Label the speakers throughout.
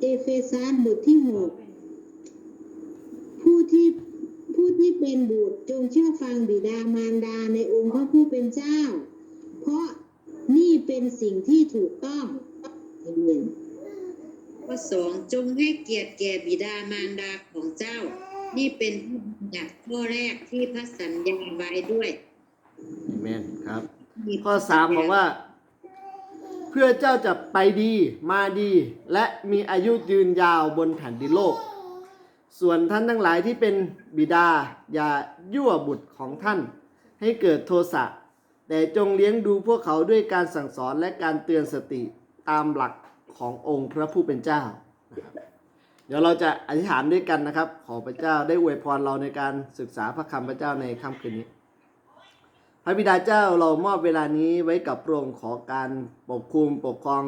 Speaker 1: เอเฟซัสบทที่หกผู้ที่ผู้ที่เป็นบุตรจงเชื่อฟังบิดามารดาในองค์พระผู้เป็นเจ้า เพราะนี่เป็นสิ่งที่ถูกต้องเอเมน
Speaker 2: ข้อสองจงให้เกียรติแก่บิดามารดาของเจ้า นี่เป็นพระบัญญัติข้อแรกที่พระสัญญาไว้ด้วย
Speaker 3: เอเมนครับข้อสามบอกว่า เพื่อเจ้าจะไปดีมาดี และมีอายุยืนยาวบนแผ่นดินโลก ส่วนท่านทั้งหลายที่เป็นบิดา อย่ายั่วบุตรของท่าน ให้เกิดโทสะแต่จงเลี้ยงดูพวกเขาด้วยการสั่งสอนและการเตือนสติตามหลักขององค์พระผู้เป็นเจ้า เดี๋ยวเราจะอธิษฐานด้วยกันนะครับ ขอพระเจ้าได้อวยพรเราในการศึกษาพระคำพระเจ้าในค่ำคืนนี้ ระบิดาเจ้าเรามอบเวลานี้ไว้กับพระองค์ขอการปกคุมปกครอง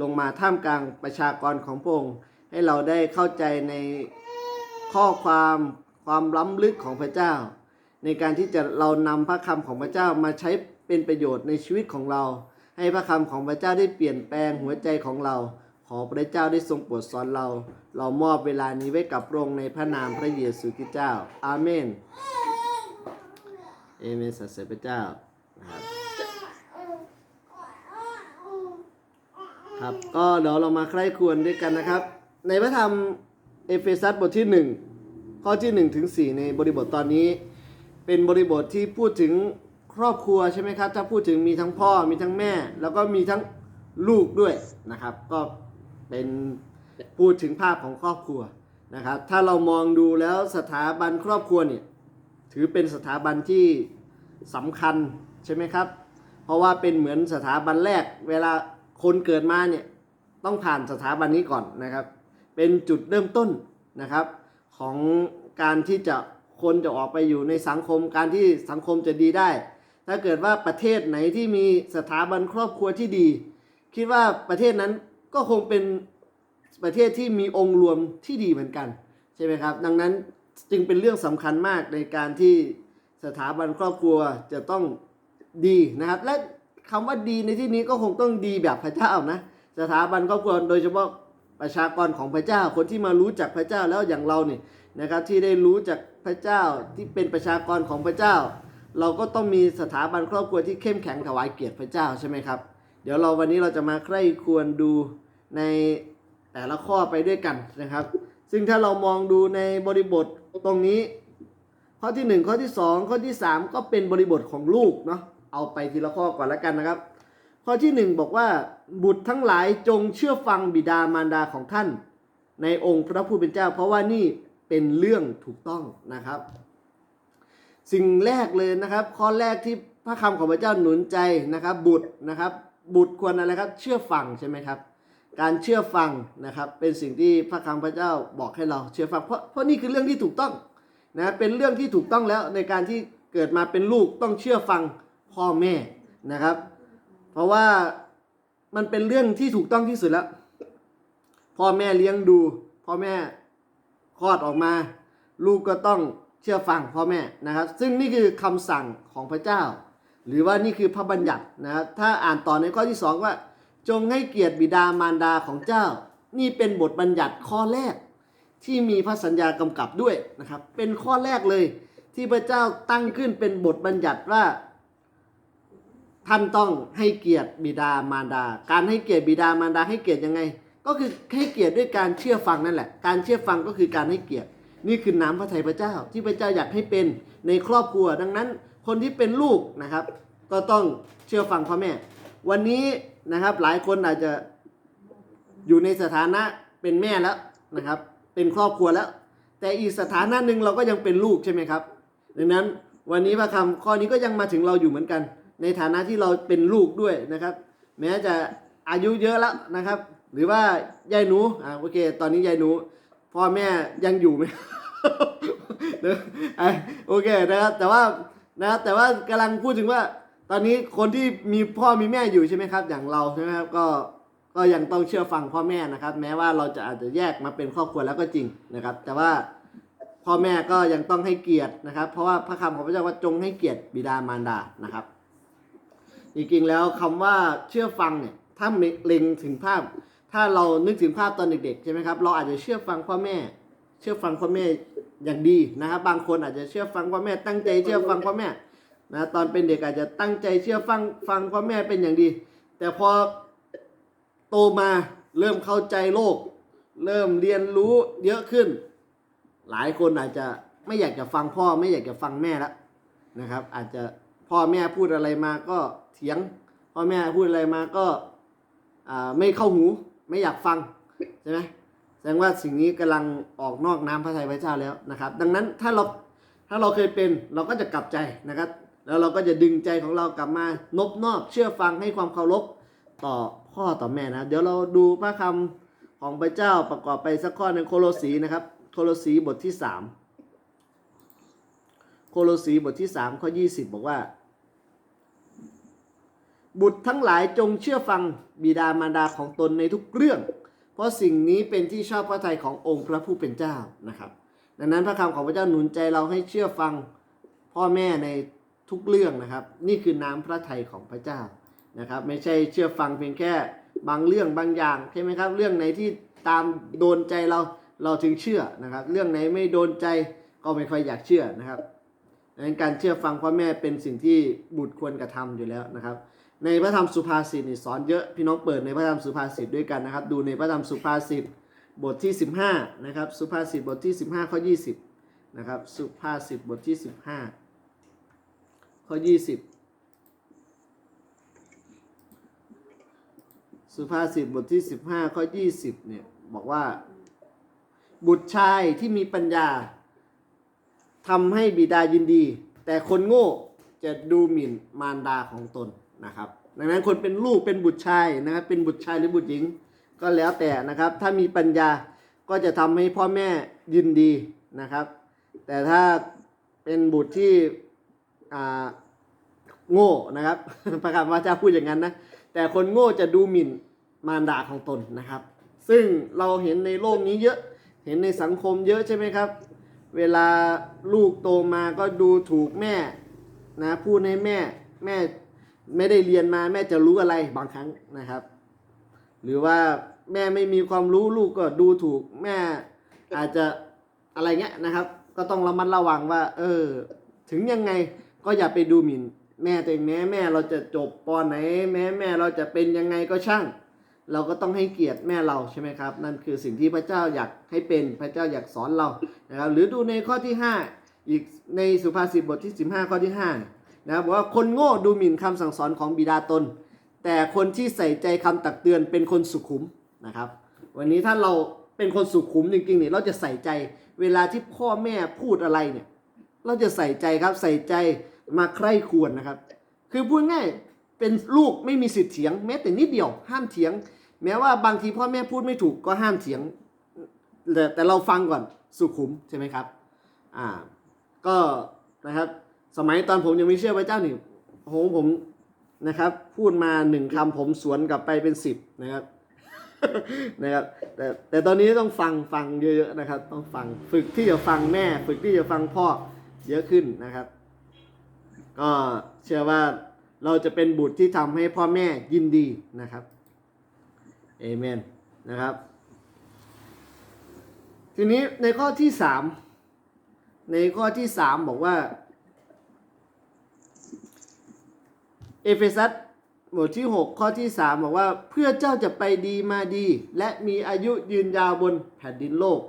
Speaker 3: ลงมาท่ามกลางประชากรของพระองค์ให้เราได้เข้าใจในข้อความความล้ำลึกของพระเจ้า ในการที่จะเรานำพระคำของพระเจ้ามาใช้เป็นประโยชน์ในชีวิตของเรา ให้พระคำของพระเจ้าได้เปลี่ยนแปลงหัวใจของเรา ขอพระเจ้าได้ทรงโปรดสอนเรา เรามอบเวลานี้ไว้กับพระองค์ในพระนามพระเยซูคริสต์เจ้า อาเมน เอเมนสรรเสริญพระเจ้านะครับครับก็เดี๋ยวเรามาใคร่ควรด้วยกันนะครับ ในพระธรรมเอเฟซัสบทที่ 1 ข้อที่ 1 ถึง 4 ในบริบทตอนนี้ เป็นบริบทที่พูดถึงครอบครัวใช่ไหมครับ ถ้าพูดถึงมีทั้งพ่อมีทั้งแม่ แล้วก็มีทั้งลูกด้วยนะครับ ก็เป็นพูดถึงภาพของครอบครัวนะครับ ถ้าเรามองดูแล้วสถาบันครอบครัวเนี่ย ถือเป็นสถาบันที่สำคัญใช่ไหมครับ เพราะว่าเป็นเหมือนสถาบันแรก เวลาคนเกิดมาเนี่ยต้องผ่านสถาบันนี้ก่อนนะครับ เป็นจุดเริ่มต้นนะครับของการที่จะคนจะออกไปอยู่ในสังคม การที่สังคมจะดีได้ ถ้าเกิดว่าประเทศไหนที่มีสถาบันครอบครัวที่ดี คิดว่าประเทศนั้นก็คงเป็นประเทศที่มีองค์รวมที่ดีเหมือนกัน ใช่ไหมครับ ดังนั้น จึงเป็นเรื่องสำคัญมากในการที่สถาบันครอบครัวจะต้องดีนะครับ และคำว่าดีในที่นี้ก็คงต้องดีแบบพระเจ้านะ สถาบันครอบครัวโดยเฉพาะประชากรของพระเจ้า คนที่มารู้จักพระเจ้าแล้วอย่างเราเนี่ยนะครับที่ได้รู้จักพระเจ้าที่เป็นประชากรของพระเจ้า เราก็ต้องมีสถาบันครอบครัวที่เข้มแข็งถวายเกียรติพระเจ้าใช่ไหมครับ เดี๋ยวเราวันนี้เราจะมาใคร่ควรดูในแต่ละข้อไปด้วยกันนะครับ ซึ่งถ้าเรามองดูในบริบท ตรงนี้ ข้อที่ 1 ข้อที่ 2 ข้อที่ 3 ก็เป็นบริบทของลูกเนาะเอาไปทีละข้อก่อนแล้วกันนะครับ ข้อที่ 1 บอกว่าบุตรทั้งหลายจงเชื่อฟังบิดามารดาของท่าน ในองค์พระผู้เป็นเจ้า เพราะว่านี่เป็นเรื่องถูกต้องนะครับ สิ่งแรกเลยนะครับ ข้อแรกที่พระคำของพระเจ้าหนุนใจนะครับ บุตรนะครับ บุตรควรอะไรครับ เชื่อฟังใช่ไหมครับ การเชื่อฟังนะครับ เป็นสิ่งที่พระคำพระเจ้าบอกให้เราเชื่อฟังเพราะเพราะนี่คือเรื่องที่ถูกต้องนะเป็นเรื่องที่ถูกต้องแล้วในการที่เกิดมาเป็นลูกต้องเชื่อฟังพ่อแม่นะครับ เพราะว่ามันเป็นเรื่องที่ถูกต้องที่สุดแล้ว พ่อแม่เลี้ยงดู พ่อแม่คลอดออกมา ลูกก็ต้องเชื่อฟังพ่อแม่นะครับ ซึ่งนี่คือคำสั่งของพระเจ้า หรือว่านี่คือพระบัญญัตินะครับถ้าอ่านต่อในข้อที่สองว่า จงให้เกียรติบิดามารดาของเจ้า นี่เป็นบทบัญญัติข้อแรก ที่มีพระสัญญากำกับด้วยนะครับ เป็นข้อแรกเลย ที่พระเจ้าตั้งขึ้นเป็นบทบัญญัติว่า ท่านต้องให้เกียรติบิดามารดา การให้เกียรติบิดามารดาให้เกียรติยังไง ก็คือให้เกียรติด้วยการเชื่อฟังนั่นแหละ การเชื่อฟังก็คือการให้เกียรติ นี่คือน้ำพระทัยพระเจ้า ที่พระเจ้าอยากให้เป็นในครอบครัว ดังนั้น คนที่เป็นลูกนะครับ ก็ต้องเชื่อฟังพ่อแม่ วันนี้นะครับหลายคนอาจจะอยู่ในสถานะเป็นแม่แล้วนะครับ เป็นครอบครัวแล้ว แต่อีกสถานะหนึ่งเราก็ยังเป็นลูกใช่ไหมครับ ดังนั้นวันนี้พระคำข้อนี้ก็ยังมาถึงเราอยู่เหมือนกัน ในฐานะที่เราเป็นลูกด้วยนะครับ แม้จะอายุเยอะแล้วนะครับ หรือว่ายายหนูอ่าโอเค ตอนนี้ยายหนูพ่อแม่ยังอยู่ไหมโอเคนะครับแต่ว่านะครับแต่ว่ากำลังพูดถึงว่า ตอนนี้คนที่มีพ่อมีแม่อยู่ใช่ไหมครับ อย่างเราใช่ไหมครับก็ก็ยังต้องเชื่อฟังพ่อแม่นะครับ แม้ว่าเราจะอาจจะแยกมาเป็นครอบครัวแล้วก็จริงนะครับ แต่ว่าพ่อแม่ก็ยังต้องให้เกียรตินะครับ เพราะว่าพระคำของพระเจ้าว่าจงให้เกียรติบิดามารดานะครับจริงๆแล้วคำว่าเชื่อฟังเนี่ยถ้าเล็งถึงภาพ ถ้าเรานึกถึงภาพตอนเด็กๆใช่ไหมครับเราอาจจะเชื่อฟังพ่อแม่ เชื่อฟังพ่อแม่อย่างดีนะครับ บางคนอาจจะเชื่อฟังพ่อแม่ตั้งใจเชื่อฟังพ่อแม่ นะตอนเป็นเด็กอาจจะตั้งใจเชื่อฟังฟังพ่อแม่เป็นอย่างดี แต่พอโตมาเริ่มเข้าใจโลก เริ่มเรียนรู้เยอะขึ้น หลายคนอาจจะไม่อยากจะฟังพ่อไม่อยากจะฟังแม่แล้วนะครับ อาจจะพ่อแม่พูดอะไรมาก็เถียง พ่อแม่พูดอะไรมาก็ไม่เข้าหูไม่อยากฟังใช่ไหมแสดงว่าสิ่งนี้กำลังออกนอกน้ำพระทัยพระเจ้าแล้วนะครับ ดังนั้นถ้าเราถ้าเราเคยเป็นเราก็จะกลับใจนะครับ แล้วเราก็จะดึงใจของเรากลับมานบนอบเชื่อฟังให้ความเคารพต่อพ่อต่อแม่นะเดี๋ยวเราดูพระคำของพระเจ้าประกอบไปสักข้อหนึ่งโคโลสีนะครับ โคโลสีบทที่สามโคโลสีบทที่สามข้อยี่สิบบอกว่า บุตรทั้งหลายจงเชื่อฟังบิดามารดาของตนในทุกเรื่อง เพราะสิ่งนี้เป็นที่ชอบพระทัยขององค์พระผู้เป็นเจ้านะครับ ดังนั้นพระคำของพระเจ้าหนุนใจเราให้เชื่อฟังพ่อแม่ใน ทุกเรื่องนะครับ นี่คือน้ำพระทัยของพระเจ้านะครับ ไม่ใช่เชื่อฟังเพียงแค่บางเรื่องบางอย่างใช่ไหมครับ เรื่องไหนที่ตามโดนใจเราเราถึงเชื่อนะครับ เรื่องไหนไม่โดนใจก็ไม่ค่อยอยากเชื่อนะครับดังนั้นการเชื่อฟังพ่อแม่เป็นสิ่งที่บุตรควรกระทำอยู่แล้วนะครับ ในพระธรรมสุภาษิตนี่สอนเยอะพี่น้องเปิดในพระธรรมสุภาษิตด้วยกันนะครับ ดูในพระธรรมสุภาษิตบทที่ 15นะครับสุภาษิตบทที่ 15ข้อ20นะครับสุภาษิตบทที่ 15 ข้อ20สุภาษิตบทที่15ข้อ20เนี่ยบอกว่า บุตรชายที่มีปัญญาทำให้บิดายินดี แต่คนโง่จะดูหมิ่นมารดาของตนนะครับ ดังนั้นคนเป็นลูกเป็นบุตรชายนะครับเป็นบุตรชายหรือบุตรหญิง ก็แล้วแต่นะครับ ถ้ามีปัญญาก็จะทำให้พ่อแม่ยินดีนะครับ แต่ถ้าเป็นบุตรที่ โง่นะครับ พระคำว่าจาพูดอย่างนั้นนะ แต่คนโง่จะดูหมิ่นมารดาของตนนะครับ ซึ่งเราเห็นในโลกนี้เยอะ เห็นในสังคมเยอะใช่ไหมครับ เวลาลูกโตมาก็ดูถูกแม่นะพูดให้แม่แม่ไม่ได้เรียนมาแม่จะรู้อะไรบางครั้งนะครับ หรือว่าแม่ไม่มีความรู้ลูกก็ดูถูกแม่อาจจะอะไรเงี้ยนะครับ ก็ต้องระมัดระวังว่า เออ ถึงยังไง ก็อย่าไปดูหมิ่นแม่ตัวเองแม้แม่เราจะจบปอไหน แม้แม่เราจะเป็นยังไงก็ช่าง เราก็ต้องให้เกียรติแม่เราใช่ไหมครับ นั่นคือสิ่งที่พระเจ้าอยากให้เป็นพระเจ้าอยากสอนเรานะครับหรือดูในข้อที่ 5 อีกในสุภาษิตบทที่ 15 ข้อที่5เนี่ยนะครับบอกว่าคนโง่ดูหมิ่นคำสั่งสอนของบิดาตน แต่คนที่ใส่ใจคำตักเตือนเป็นคนสุขุมนะครับ วันนี้ถ้าเราเป็นคนสุขุมจริงๆเนี่ยเราจะใส่ใจเวลาที่พ่อแม่พูดอะไรเนี่ยเราจะใส่ใจครับใส่ใจ มาใคร่ควรนะครับ คือพูดง่ายเป็นลูกไม่มีสิทธิ์เถียง แม้แต่นิดเดียวห้ามเถียง แม้ว่าบางทีพ่อแม่พูดไม่ถูกก็ห้ามเถียง แต่แต่เราฟังก่อนสุขุมใช่ไหมครับอ่าก็นะครับสมัยตอนผมยังไม่เชื่อพระเจ้านี่โอ้โหผมนะครับ พูดมาหนึ่งคำผมสวนกลับไปเป็นสิบนะครับนะครับแต่แต่ตอนนี้ต้องฟังฟังเยอะๆนะครับ ต้องฟังฝึกที่จะฟังแม่ ฝึกที่จะฟังพ่อเยอะขึ้นนะครับ ก็เชื่อว่าเราจะเป็นบุตรที่ทำให้พ่อแม่ยินดีนะครับเอเมนนะครับ ทีนี้ในข้อที่สามในข้อที่สามบอกว่า เอเฟซัสบทที่ 6 ข้อที่ 3 บอกว่าเพื่อเจ้าจะไปดีมาดี และมีอายุยืนยาวบนแผ่นดินโลก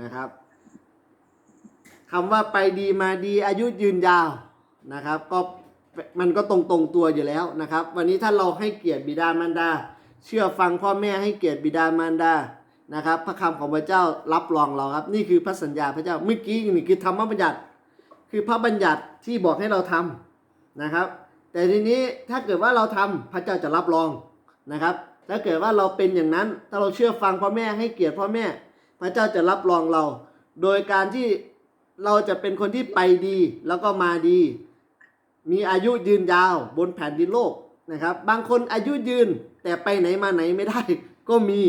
Speaker 3: นะครับคำว่าไปดีมาดีอายุยืนยาว นะครับก็มันก็ตรงตรงตัวอยู่แล้วนะครับ วันนี้ถ้าเราให้เกียรติบิดามารดา เชื่อฟังพ่อแม่ให้เกียรติบิดามารดานะครับพระคำของพระเจ้ารับรองเราครับ นี่คือพระสัญญาพระเจ้าเมื่อกี้นี่คือธรรมบัญญัติ คือพระบัญญัติที่บอกให้เราทำนะครับ แต่ทีนี้ถ้าเกิดว่าเราทำพระเจ้าจะรับรองนะครับ ถ้าเกิดว่าเราเป็นอย่างนั้น ถ้าเราเชื่อฟังพ่อแม่ให้เกียรติพ่อแม่ พระเจ้าจะรับรองเรา โดยการที่เราจะเป็นคนที่ไปดีแล้วก็มาดี มีอายุยืนยาวบนแผ่นดินโลกนะครับ บางคนอายุยืนแต่ไปไหนมาไหนไม่ได้ก็มี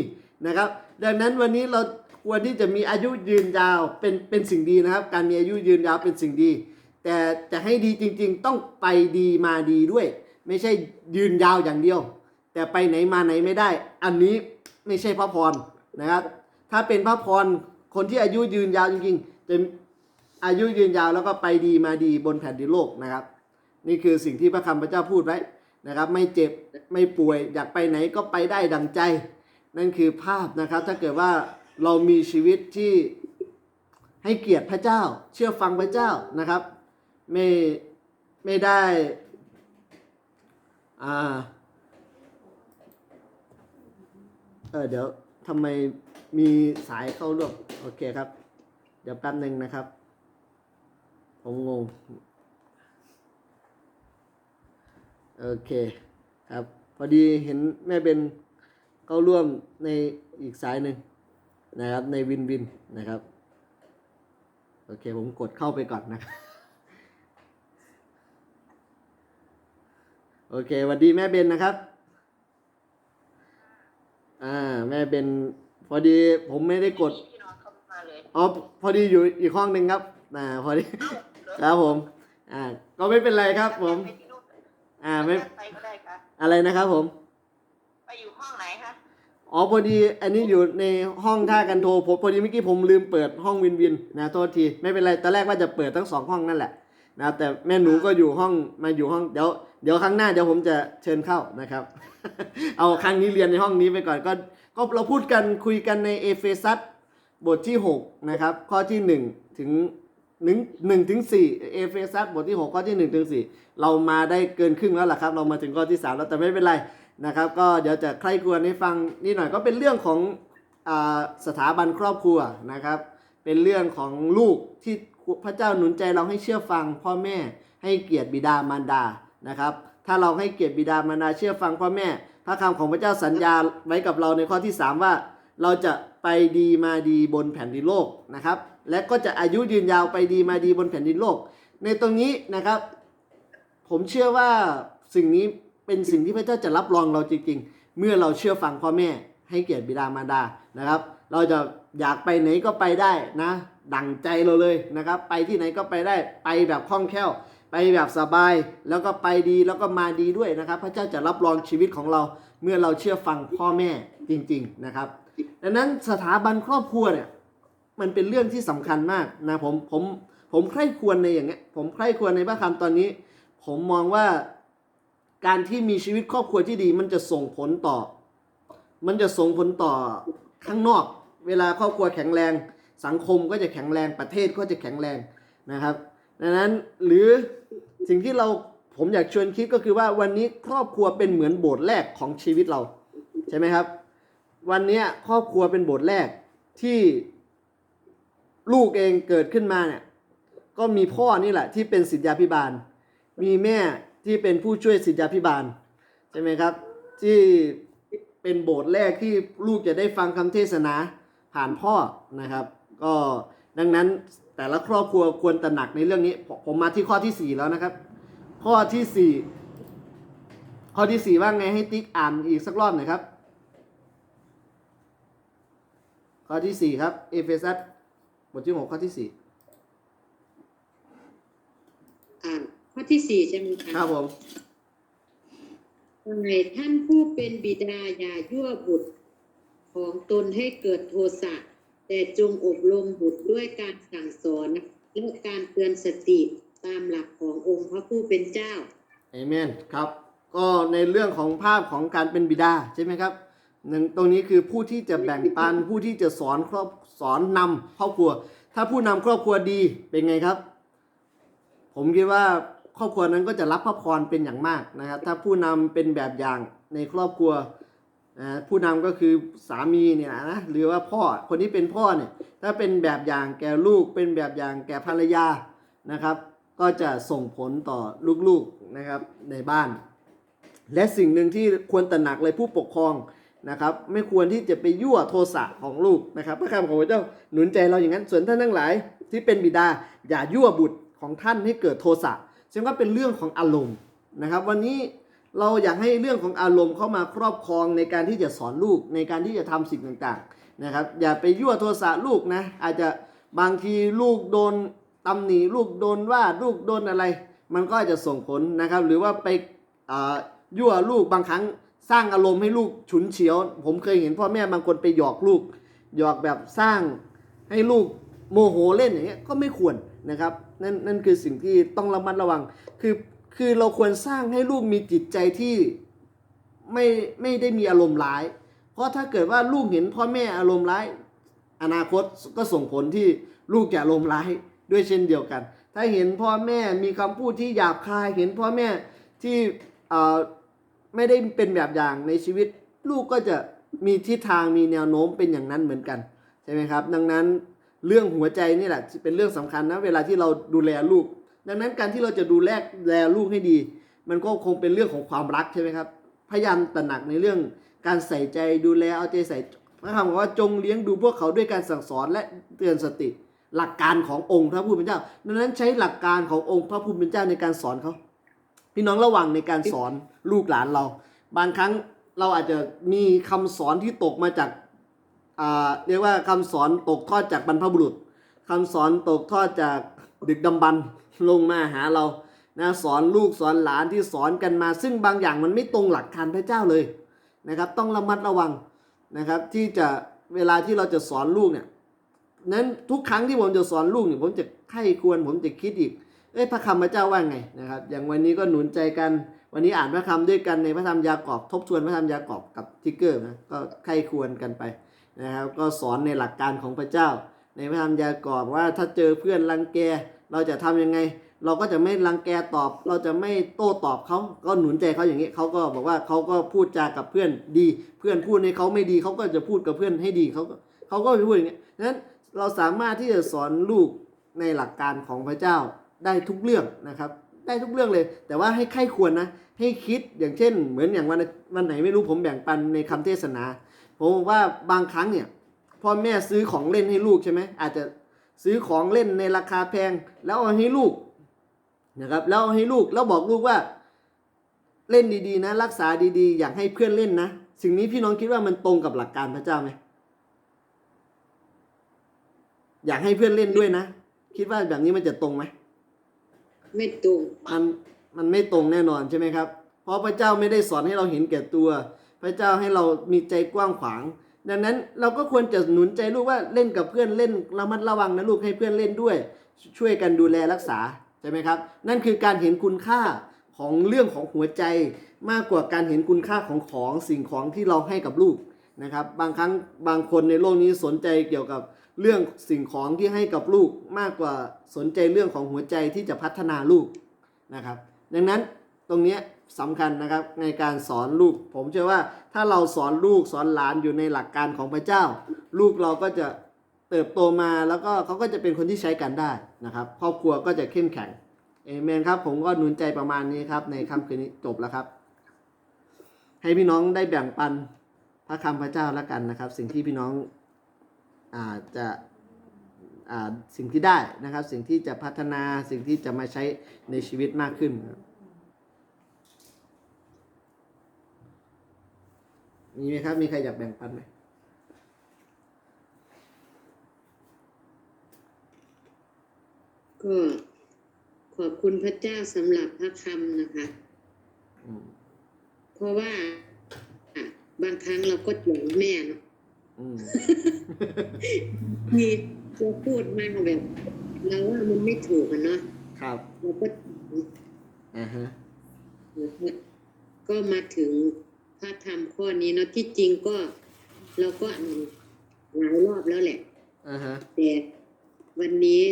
Speaker 3: นะครับ ดังนั้นวันนี้เราควรที่จะมีอายุยืนยาวเป็นเป็นสิ่งดีนะครับ การมีอายุยืนยาวเป็นสิ่งดี แต่จะให้ดีจริงๆ ต้องไปดีมาดีด้วย ไม่ใช่ยืนยาวอย่างเดียว แต่ไปไหนมาไหนไม่ได้ อันนี้ไม่ใช่พระพรนะครับ ถ้าเป็นพระพรคนที่อายุยืนยาวจริงๆจะอายุยืนยาวแล้วก็ไปดีมาดีบนแผ่นดินโลกนะครับ นี่คือสิ่งที่พระคำพระเจ้าพูดไว้นะครับ ไม่เจ็บไม่ป่วยอยากไปไหนก็ไปได้ดังใจ นั่นคือภาพนะครับ ถ้าเกิดว่าเรามีชีวิตที่ให้เกียรติพระเจ้า เชื่อฟังพระเจ้านะครับ ไม่ไม่ได้อ่าเออเดี๋ยวทำไมมีสายเข้าร่วมโอเคครับ เดี๋ยวแป๊บหนึ่งนะครับ ผมงง โอเคครับ พอดีเห็นแม่เบนเข้าร่วมในอีกสายหนึ่งนะครับ ในวินวินนะครับ โอเค ผมกดเข้าไปก่อนนะครับโอเคสวัสดีแม่เบนนะครับ อ่า แม่เบนพอดีผมไม่ได้กด
Speaker 4: พี่น้องเข้ามาเลย
Speaker 3: อ๋อพอดีอยู่อีกห้องหนึ่งครับ อ่า พอดี ครับผม อ่า ก็ไม่เป็นไรครับผม
Speaker 4: ไปที่นู่น
Speaker 3: อ่าไม่
Speaker 4: ไปก็ได้ค่ะ
Speaker 3: อะไรนะครับผม
Speaker 4: ไปอยู่ห้องไหนคะ
Speaker 3: อ๋อพอดีอันนี้อยู่ในห้องท่ากันโทรผมพอดีเมื่อกี้ผมลืมเปิดห้องวินวินนะโทษทีไม่เป็นไรตอนแรกว่าจะเปิดทั้งสองห้องนั่นแหละนะแต่แม่หนูก็อยู่ห้องมาอยู่ห้องเดี๋ยวเดี๋ยวครั้งหน้าเดี๋ยวผมจะเชิญเข้านะครับ เอาครั้งนี้เรียนในห้องนี้ไปก่อนก็ก็เราพูดกันคุยกันในเอเฟซัสบทที่ 6 นะครับ ข้อที่ 1 ถึง หนึ่งหนึ่งถึงสี่เอเฟซัสบทที่6ข้อที่1ถึง4เรามาได้เกินครึ่งแล้วล่ะครับ เรามาถึงข้อที่3แล้วแต่ไม่เป็นไรนะครับ ก็เดี๋ยวจะใคร่ควรให้ฟังนิดหน่อยก็เป็นเรื่องของอสถาบันครอบครัวนะครับ เป็นเรื่องของลูกที่พระเจ้าหนุนใจเราให้เชื่อฟัง พ่อแม่ให้เกียรติบิดามารดานะครับ ถ้าเราให้เกียรติบิดามารดาเชื่อฟังพ่อแม่ พระคำของพระเจ้าสัญญาไว้กับเราในข้อที่ 3 ว่า เราจะไปดีมาดีบนแผ่นดินโลกนะครับ และก็จะอายุยืนยาวไปดีมาดีบนแผ่นดินโลก ในตรงนี้นะครับ ผมเชื่อว่าสิ่งนี้เป็นสิ่งที่พระเจ้าจะรับรองเราจริงๆ เมื่อเราเชื่อฟังพ่อแม่ให้เกียรติบิดามารดานะครับ เราจะอยากไปไหนก็ไปได้นะ ดั่งใจเราเลยนะครับ ไปที่ไหนก็ไปได้ไปแบบคล่องแคล่ว ไปแบบสบายแล้วก็ไปดีแล้วก็มาดีด้วยนะครับ พระเจ้าจะรับรองชีวิตของเรา เมื่อเราเชื่อฟังพ่อแม่จริง ๆนะครับ ดังนั้นสถาบันครอบครัวเนี่ย มันเป็นเรื่องที่สำคัญมากนะผมผมผมใคร่ควรในอย่างเงี้ยผมใคร่ควรในพระคำตอนนี้ ผมมองว่าการที่มีชีวิตครอบครัวที่ดี มันจะส่งผลต่อ มันจะส่งผลต่อข้างนอก เวลาครอบครัวแข็งแรง สังคมก็จะแข็งแรงประเทศก็จะแข็งแรงนะครับ ดังนั้นหรือสิ่งที่เราผมอยากชวนคิดก็คือว่าวันนี้ครอบครัวเป็นเหมือนโบสถ์แรกของชีวิตเราใช่ไหมครับ วันนี้ครอบครัวเป็นโบสถ์แรกที่ ลูกเองเกิดขึ้นมาเนี่ยก็มีพ่อนี่แหละที่เป็นศิษยาพิบาล มีแม่ที่เป็นผู้ช่วยศิษยาพิบาลใช่ไหมครับ ที่เป็นโบสถ์แรกที่ลูกจะได้ฟังคำเทศนาผ่านพ่อนะครับ ก็ดังนั้นแต่ละครอบครัวควรตระหนักในเรื่องนี้ ผมผมมาที่ข้อที่สี่แล้วนะครับ ข้อที่สี่ข้อที่สี่ว่าไงให้ติ๊กอ่านอีกสักรอบหน่อยครับ ข้อที่สี่ครับเอเฟซัส บทที่หกข้อที่สี่
Speaker 2: อ่าข้อที่สี่ใช่ไหมคะ
Speaker 3: ครับผม
Speaker 2: ให้ท่านผู้เป็นบิดาอย่ายั่วบุตรของตนให้เกิดโทสะแต่จงอบรมบุตรด้วยการสั่งสอนและการเตือนสติตามหลักขององค์พระผู้เป็นเจ้า
Speaker 3: เอเมนครับ ก็ในเรื่องของภาพของการเป็นบิดาใช่ไหมครับ หนึ่งตรงนี้คือผู้ที่จะแบ่งปันผู้ที่จะสอนครอบสอนนำครอบครัว ถ้าผู้นำครอบครัวดีเป็นไงครับ ผมคิดว่าครอบครัวนั้นก็จะรับพระพรเป็นอย่างมากนะครับ ถ้าผู้นำเป็นแบบอย่างในครอบครัวนะผู้นำก็คือสามีเนี่ยนะหรือว่าพ่อคนที่เป็นพ่อเนี่ยถ้าเป็นแบบอย่างแก่ลูก เป็นแบบอย่างแก่ภรรยานะครับ ก็จะส่งผลต่อลูกๆนะครับในบ้าน และสิ่งหนึ่งที่ควรตระหนักเลยผู้ปกครอง นะครับไม่ควรที่จะไปยั่วโทสะของลูกนะครับพระคำของพระเจ้าหนุนใจเราอย่างนั้น ส่วนท่านทั้งหลายที่เป็นบิดาอย่ายั่วบุตรของท่านให้เกิดโทสะซึ่งก็เป็นเรื่องของอารมณ์นะครับ วันนี้เราอยากให้เรื่องของอารมณ์เข้ามาครอบครองในการที่จะสอนลูกในการที่จะทำสิ่งต่างๆนะครับ อย่าไปยั่วโทสะลูกนะอาจจะบางทีลูกโดนตำหนิลูกโดนว่าลูกโดนอะไร มันก็อาจจะส่งผลนะครับ หรือว่าไปยั่วลูกบางครั้ง สร้างอารมณ์ให้ลูกฉุนเฉียว ผมเคยเห็นพ่อแม่บางคนไปหยอกลูก หยอกแบบสร้างให้ลูกโมโหเล่นอย่างเงี้ยก็ไม่ควรนะครับนั่นนั่นคือสิ่งที่ต้องระมัดระวัง คือคือเราควรสร้างให้ลูกมีจิตใจที่ไม่ไม่ได้มีอารมณ์ร้าย เพราะถ้าเกิดว่าลูกเห็นพ่อแม่อารมณ์ร้าย อนาคตก็ส่งผลที่ลูกจะอารมณ์ร้ายด้วยเช่นเดียวกัน ถ้าเห็นพ่อแม่มีคำพูดที่หยาบคายเห็นพ่อแม่ที่อ่อ ไม่ได้เป็นแบบอย่างในชีวิต ลูกก็จะมีทิศทางมีแนวโน้มเป็นอย่างนั้นเหมือนกันใช่ไหมครับ ดังนั้นเรื่องหัวใจนี่แหละเป็นเรื่องสำคัญนะเวลาที่เราดูแลลูก ดังนั้นการที่เราจะดูแลแลลูกให้ดี มันก็คงเป็นเรื่องของความรักใช่ไหมครับพยายามตระหนักในเรื่องการใส่ใจดูแลเอาใจใส่พระคำว่าจงเลี้ยงดูพวกเขาด้วยการสั่งสอนและเตือนสติ หลักการขององค์พระผู้เป็นเจ้า ดังนั้นใช้หลักการขององค์พระผู้เป็นเจ้าในการสอนเขา พี่น้องระวังในการสอนลูกหลานเรา บางครั้งเราอาจจะมีคำสอนที่ตกมาจากอ่าเรียกว่าคำสอนตกทอดจากบรรพบุรุษคำสอนตกทอดจากดึกดำบรรพ์ลงมาหาเรานะสอนลูกสอนหลานที่สอนกันมา ซึ่งบางอย่างมันไม่ตรงหลักการพระเจ้าเลยนะครับ ต้องระมัดระวังนะครับ ที่จะเวลาที่เราจะสอนลูกเนี่ยนั้นทุกครั้งที่ผมจะสอนลูกเนี่ยผมจะไข้ควรผมจะคิดอีก เอ้ยพระคำพระเจ้าว่าไงนะครับ อย่างวันนี้ก็หนุนใจกัน วันนี้อ่านพระคำด้วยกันในพระธรรมยากอบ ทบทวนพระธรรมยากอบกับทิกเกอร์นะ ก็ไข้ควรกันไปนะครับ ก็สอนในหลักการของพระเจ้า ในพระธรรมยากอบว่าถ้าเจอเพื่อนรังแก เราจะทำยังไง เราก็จะไม่รังแกตอบ เราจะไม่โต้ตอบเขา ก็หนุนใจเขาอย่างนี้เขาก็บอกว่าเขาก็พูดจากับเพื่อนดี เพื่อนพูดในเขาไม่ดี เขาก็จะพูดกับเพื่อนให้ดี เขาก็เขาก็พูดอย่างนี้นั้นเราสามารถที่จะสอนลูกในหลักการของพระเจ้า ได้ทุกเรื่องนะครับ ได้ทุกเรื่องเลย แต่ว่าให้ใครควรนะ ให้คิดอย่างเช่น เหมือนอย่างวันวันไหนไม่รู้ผมแบ่งปันในคำเทศนา ผมบอกว่าบางครั้งเนี่ยพ่อแม่ซื้อของเล่นให้ลูกใช่ไหมอาจจะซื้อของเล่นในราคาแพง แล้วเอาให้ลูกนะครับแล้วเอาให้ลูกแล้วบอกลูกว่า เล่นดีๆนะ รักษาดีๆ อยากให้เพื่อนเล่นนะสิ่งนี้พี่น้องคิดว่ามันตรงกับหลักการพระเจ้าไหมอยากให้เพื่อนเล่นด้วยนะ คิดว่าแบบนี้มันจะตรงไหม
Speaker 2: ไม่ตรง
Speaker 3: มันมันไม่ตรงแน่นอนใช่ไหมครับ เพราะพระเจ้าไม่ได้สอนให้เราเห็นแก่ตัว พระเจ้าให้เรามีใจกว้างขวาง ดังนั้นเราก็ควรจะหนุนใจลูกว่าเล่นกับเพื่อนเล่นระมัดระวังนะลูกให้เพื่อนเล่นด้วย ช่วยกันดูแลรักษาใช่ไหมครับ นั่นคือการเห็นคุณค่าของเรื่องของหัวใจมากกว่าการเห็นคุณค่าของของสิ่งของที่เราให้กับลูกนะครับ บางครั้งบางคนในโลกนี้สนใจเกี่ยวกับ เรื่องสิ่งของที่ให้กับลูกมากกว่าสนใจเรื่องของหัวใจที่จะพัฒนาลูกนะครับ ดังนั้นตรงนี้สำคัญนะครับในการสอนลูก ผมเชื่อว่าถ้าเราสอนลูกสอนหลานอยู่ในหลักการของพระเจ้า ลูกเราก็จะเติบโตมาแล้วก็เขาก็จะเป็นคนที่ใช้กันได้นะครับ ครอบครัวก็จะเข้มแข็งเอเมนครับผมก็หนุนใจประมาณนี้ครับ ในค่ำคืนนี้จบแล้วครับ ให้พี่น้องได้แบ่งปันพระคำพระเจ้าแล้วกันนะครับ สิ่งที่พี่น้อง จจะอ่าสิ่งที่ได้นะครับ สิ่งที่จะพัฒนาสิ่งที่จะมาใช้ในชีวิตมากขึ้นครับมีไหมครับ มีใครอยากแบ่งปันไหม
Speaker 2: ก็ขอบคุณพระเจ้าสำหรับพระคำนะคะ
Speaker 3: อืม
Speaker 2: เพราะว่าอะบางครั้งเราก็เถียงแม่เนาะ
Speaker 3: อื ม
Speaker 2: มีจะพูดมาแบบเราว่ามันไม่ถูกอะเนาะ
Speaker 3: ครับ
Speaker 2: เราก็
Speaker 3: อ่าฮะ
Speaker 2: ก็มาถึงพระธรรมข้อนี้เนาะที่จริงก็เราก็อ่านหลายรอบแล้วแหละ
Speaker 3: อ่าฮะ
Speaker 2: แต่วันนี้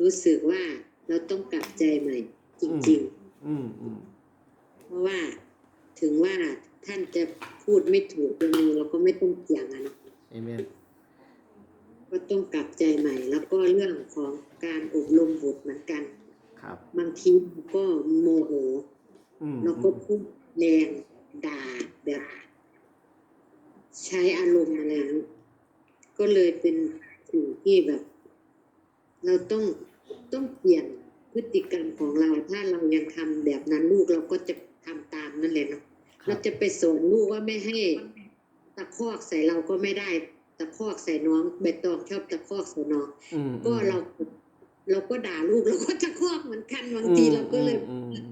Speaker 2: รู้สึกว่าเราต้องกลับใจใหม่ จริง
Speaker 3: อืมอืม
Speaker 2: ๆเพราะว่าถึงว่า ท่านจะพูดไม่ถูกยังไงเราก็ไม่ต้องเถียงอะเนาะ
Speaker 3: เอเมน
Speaker 2: ก็ต้องกลับใจใหม่ แล้วก็เรื่องของการอบรมบุตรเหมือนกัน
Speaker 3: ครับ
Speaker 2: บางทีก็โมโห
Speaker 3: อืม
Speaker 2: แล้วก็พูดแรงด่าแบบใช้อารมณ์อะไรอย่างนี้ก็เลยเป็นสิ่งที่แบบ เราต้องต้องเปลี่ยนพฤติกรรมของเรา ถ้าเรายังทำแบบนั้นลูกเราก็จะทำตามนั่นแหละเนาะ
Speaker 3: ครั
Speaker 2: เรา
Speaker 3: บ
Speaker 2: จะไปสอนลูกว่าไม่ให้ตะคอกใส่เราก็ไม่ได้ ตะคอกใส่น้องใบตองชอบตะคอกใส่น้อง
Speaker 3: อืม
Speaker 2: ก็เราเราก็ด่าลูกเราก็ตะคอกเหมือนกันบางทีเราก็เลย
Speaker 3: อืมอืม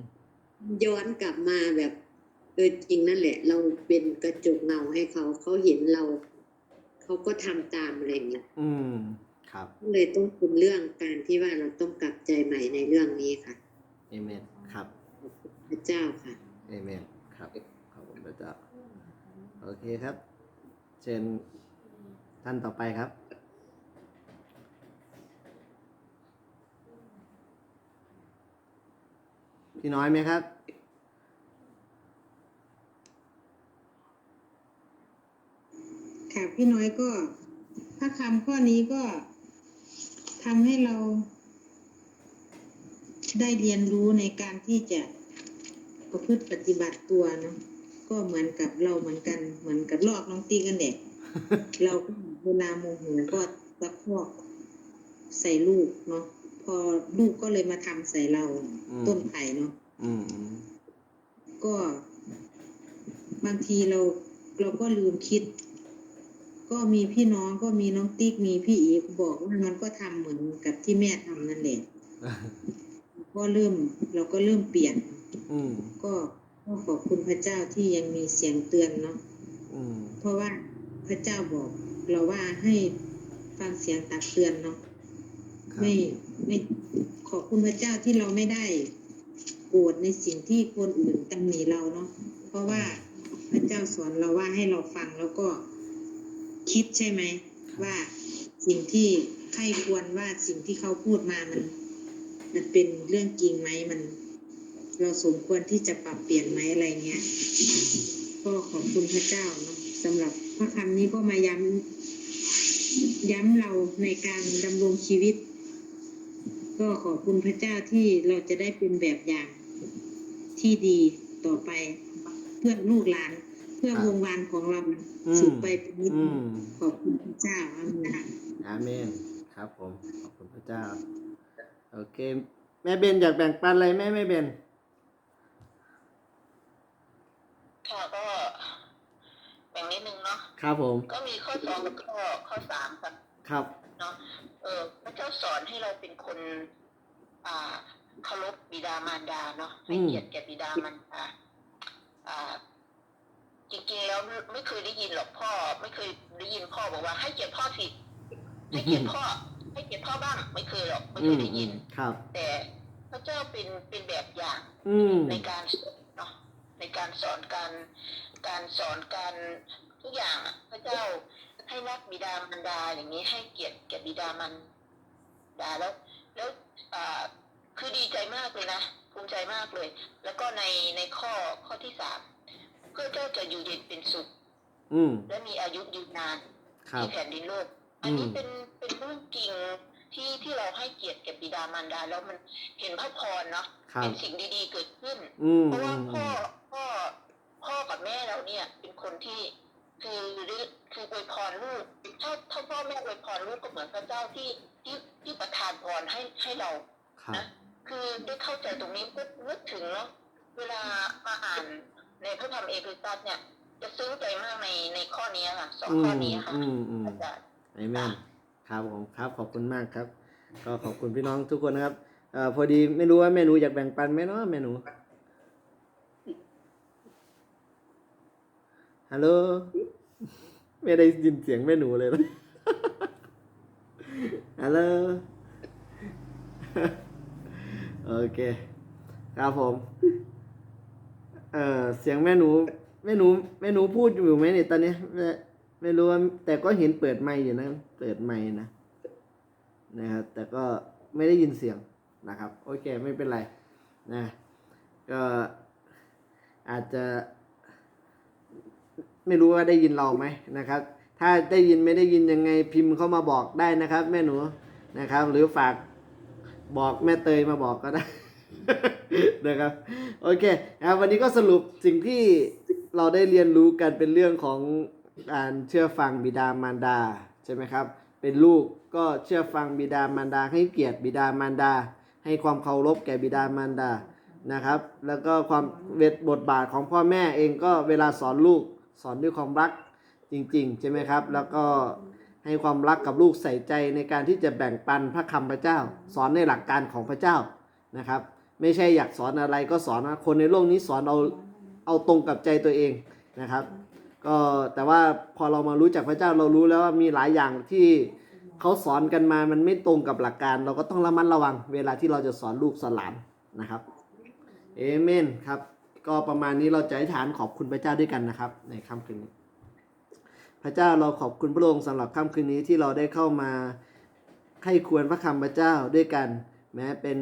Speaker 2: ย้อนกลับมาแบบเออจริงนั่นแหละ เราเป็นกระจกเงาให้เขาเขาเห็นเรา เขาก็ทำตามอะไรอย่างเงี้ย
Speaker 3: อืมครับ
Speaker 2: ก็เลยต้องเป็นเรื่องการที่ว่าเราต้องกลับใจใหม่ในเรื่องนี้ค่ะ
Speaker 3: เอเมนครับ
Speaker 2: ขอบคุณพระเจ้าค่ะ
Speaker 3: เอเมนครับ ขอบคุณพระเจ้าโอเคครับ เชิญท่านต่อไปครับ พี่น้อยไหมครับ
Speaker 1: ค่ะพี่น้อยก็พระคำข้อนี้ก็ทำให้เราได้เรียนรู้ในการที่จะประพฤติปฏิบัติตัวเนาะ ก็เหมือนกับเราเหมือนกัน เหมือนกับลอกน้องตีกันเด็กเราก็เวลาโมโหก็ตะคอกใส่ลูกเนาะพอลูกก็เลยมาทำใส่เรา
Speaker 3: อืม
Speaker 1: ต้นไผ่เนาะ
Speaker 3: อืมอืม
Speaker 1: ก็บางทีเราเราก็ลืมคิด ก็มีพี่น้องก็มีน้องติ๊กมีพี่อีกบอกว่ามันก็ทำเหมือนกับที่แม่ทำนั่นแหละก็เริ่ม เราก็เริ่มเปลี่ยน
Speaker 3: อืม
Speaker 1: ก็ ก็ขอบคุณพระเจ้าที่ยังมีเสียงเตือนเนาะ
Speaker 3: อืม
Speaker 1: เพราะว่าพระเจ้าบอกเราว่าให้ฟังเสียงตักเตือนเนาะ
Speaker 3: ครับ
Speaker 1: ไม่ไม่ขอบคุณพระเจ้าที่เราไม่ได้โกรธในสิ่งที่คนอื่นตำหนิเราเนาะเพราะว่าพระเจ้าสอนเราว่าให้เราฟังแล้วก็คิดใช่ไหมว่าสิ่งที่ใครควรว่าสิ่งที่เขาพูดมามัน มันเป็นเรื่องจริงไหมมัน เราสมควรที่จะปรับเปลี่ยนไหมอะไรเงี้ย ก็ขอบคุณพระเจ้าเนาะสำหรับพระคำนี้ก็มาย้ำย้ำเราในการดำรงชีวิต ก็ขอบคุณพระเจ้าที่เราจะได้เป็นแบบอย่างที่ดีต่อไปเพื่อลูกหลานเพื่อวงวานของเราสืบไปเป็นนิจ
Speaker 3: อืม
Speaker 1: ขอบคุณพระเจ้าอาเมนนะคะ
Speaker 3: อาเมนครับผมขอบคุณพระเจ้า โอเค แม่เบนอยากแบ่งปันอะไรแม่แม่เบน
Speaker 4: ค่ะก็แบ่งนิดนึงเนาะ
Speaker 3: ครับผม
Speaker 4: ก็มีข้อสองกับข้อข้อสามครับ
Speaker 3: ครับ
Speaker 4: เนาะเออพระเจ้าสอนให้เราเป็นคน อ่าเคารพบิดามารดาเนาะให้
Speaker 3: อืม
Speaker 4: เกียรติแก่บิดามารดาอ่า จริงๆแล้วไม่เคยได้ยินหรอกพ่อ ไม่เคยได้ยินพ่อบอกว่า ให้เกียรติพ่อสิให้เกียรติพ่อ ให้เกียรติพ่อบ้าง ไม่เคยหรอกไม่
Speaker 3: อื
Speaker 4: เคย
Speaker 3: ม
Speaker 4: ได้
Speaker 3: อื
Speaker 4: ยิ
Speaker 3: ม
Speaker 4: น
Speaker 3: ครับ
Speaker 4: แต่พระเจ้าเป็นเป็นแบบอย่าง
Speaker 3: อืม
Speaker 4: ในการสอนเนาะ ในการสอนการการสอนการทุกอย่างอะพระเจ้าให้รักบิดามารดาอย่างนี้ให้เกียรติแก่บิดามารดาแล้ว แล้วอ่าคือดีใจมากเลยนะภูมิใจมากเลย แล้วก็ในในข้อข้อที่สามเพื่อเจ้าจะอยู่เย็นเป็นสุข
Speaker 3: อืม
Speaker 4: และมีอายุยืนนาน
Speaker 3: ครับ
Speaker 4: ที่แผ่นดินโลก อันนี้
Speaker 3: อืม
Speaker 4: เป็นเป็นเรื่องจริงที่ที่เราให้เกียรติแก่บิดามารดา แล้วมันเห็นพระพรเนาะ
Speaker 3: ครับ
Speaker 4: เป็นสิ่งดีๆเกิดขึ้น
Speaker 3: อืม
Speaker 4: เพราะ
Speaker 3: อื
Speaker 4: ว่ามพ่อ พ่อพ่อกับแม่เราเนี่ย เป็นคนที่คือคืออวยพรลูกถ้าถ้าพ่อแม่อวยพรลูกก็เหมือนพระเจ้าที่ที่ที่ประทานพรให้ให้เรา
Speaker 3: ครับ
Speaker 4: นะคือได้เข้าใจตรงนี้ก็นึกถึงเนาะเวลามาอ่านในพระธรรมเอเฟซัสเนี่ย จะซึ้งใจมากในในข้อนี้ค่ะสอง
Speaker 3: อื
Speaker 4: ข้อ
Speaker 3: ม
Speaker 4: นี้ค่ะ
Speaker 3: อืมอืม
Speaker 4: อาจารย์
Speaker 3: เอเมนครับผมครับขอบคุณมากครับ ก็ขอบคุณพี่น้องทุกคนนะครับเอ่อพอดีไม่รู้ว่าแม่หนูอยากแบ่งปันไหมเนาะแม่หนู ฮัลโหล ไม่ได้ยินเสียงแม่หนูเลยนะฮัลโหล โอเค ครับผม เอ่อ เสียงแม่หนู แม่หนู แม่หนูพูดอยู่ไหมเนี่ยตอนนี้ไม่ไม่รู้ว่าแต่ก็เห็นเปิดไมค์อยู่นะ เปิดไมค์นะ นะครับ แต่ก็ไม่ได้ยินเสียงนะครับ โอเค ไม่เป็นไร นะ ก็อาจจะ ไม่รู้ว่าได้ยินเราไหมนะครับ ถ้าได้ยินไม่ได้ยินยังไงพิมพ์เข้ามาบอกได้นะครับ แม่หนูนะครับ หรือฝากบอกแม่เตยมาบอกก็ได้นะครับโอเคนะครับวันนี้ก็สรุปสิ่งที่เราได้เรียนรู้กันเป็นเรื่องของการเชื่อฟังบิดามารดาใช่ไหมครับ เป็นลูกก็เชื่อฟังบิดามารดา ให้เกียรติบิดามารดา ให้ความเคารพแก่บิดามารดานะครับ แล้วก็ความเวทบทบาทของพ่อแม่เองก็เวลาสอนลูก สอนด้วยความรักจริงๆ ใช่ไหมครับ แล้วก็ให้ความรักกับลูกใส่ใจในการที่จะแบ่งปันพระคำพระเจ้า สอนในหลักการของพระเจ้านะครับ ไม่ใช่อยากสอนอะไรก็สอนนะคนในโลกนี้สอนเอาเอาตรงกับใจตัวเองนะครับ ก็แต่ว่าพอเรามารู้จักพระเจ้าเรารู้แล้วว่ามีหลายอย่างที่เขาสอนกันมามันไม่ตรงกับหลักการ เราก็ต้องระมัดระวัง เวลาที่เราจะสอนลูกสอนหลานนะครับเอเมนครับ ก็ประมาณนี้เราจะอธิษฐานขอบคุณพระเจ้าด้วยกันนะครับ ในค่ำคืนนี้ พระเจ้าเราขอบคุณพระองค์สำหรับค่ำคืนนี้ที่เราได้เข้ามาใคร่ควรพระคำพระเจ้าด้วยกัน แม้เป็น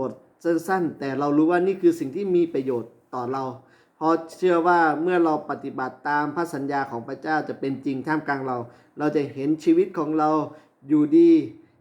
Speaker 3: บทสั้นๆ แต่เรารู้ว่านี่คือสิ่งที่มีประโยชน์ต่อเรา เพราะเชื่อว่าเมื่อเราปฏิบัติตามพระสัญญาของพระเจ้าจะเป็นจริงท่ามกลางเรา เราจะเห็นชีวิตของเราอยู่ดี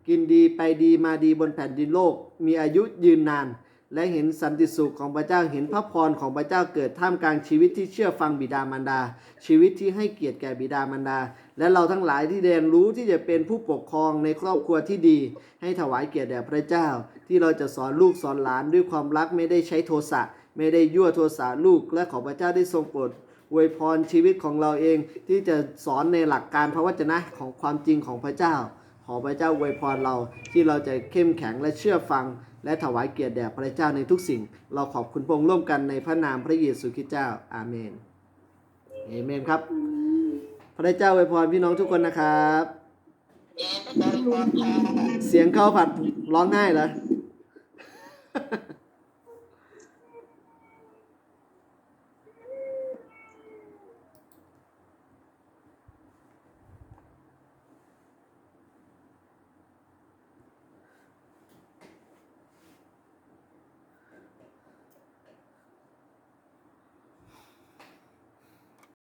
Speaker 3: กินดีไปดีมาดีบนแผ่นดินโลก มีอายุยืนนาน และเห็นสันติสุขของพระเจ้าเห็นพระพรของพระเจ้าเกิดท่ามกลางชีวิตที่เชื่อฟังบิดามารดา ชีวิตที่ให้เกียรติแก่บิดามารดา และเราทั้งหลายที่เรียนรู้ที่จะเป็นผู้ปกครองในครอบครัวที่ดี ให้ถวายเกียรติแด่พระเจ้า ที่เราจะสอนลูกสอนหลานด้วยความรักไม่ได้ใช้โทสะไม่ได้ยั่วโทสะลูกและขอพระเจ้าได้ทรงโปรดอวยพรชีวิตของเราเองที่จะสอนในหลักการพระวจนะของความจริงของพระเจ้า ขอพระเจ้าอวยพรเราที่เราจะเข้มแข็งและเชื่อฟัง และถวายเกียรติแด่พระเจ้าในทุกสิ่ง เราขอบคุณพระองค์ร่วมกันในพระนามพระเยซูคริสต์เจ้า อาเมนเอเมนครับ พระเจ้าอวยพรพี่น้องทุกคนนะครับ
Speaker 4: เอ๊ะพระเจ้าอวยพรค่ะ
Speaker 3: เสียงเข้าผัดร้องไห้เหรอ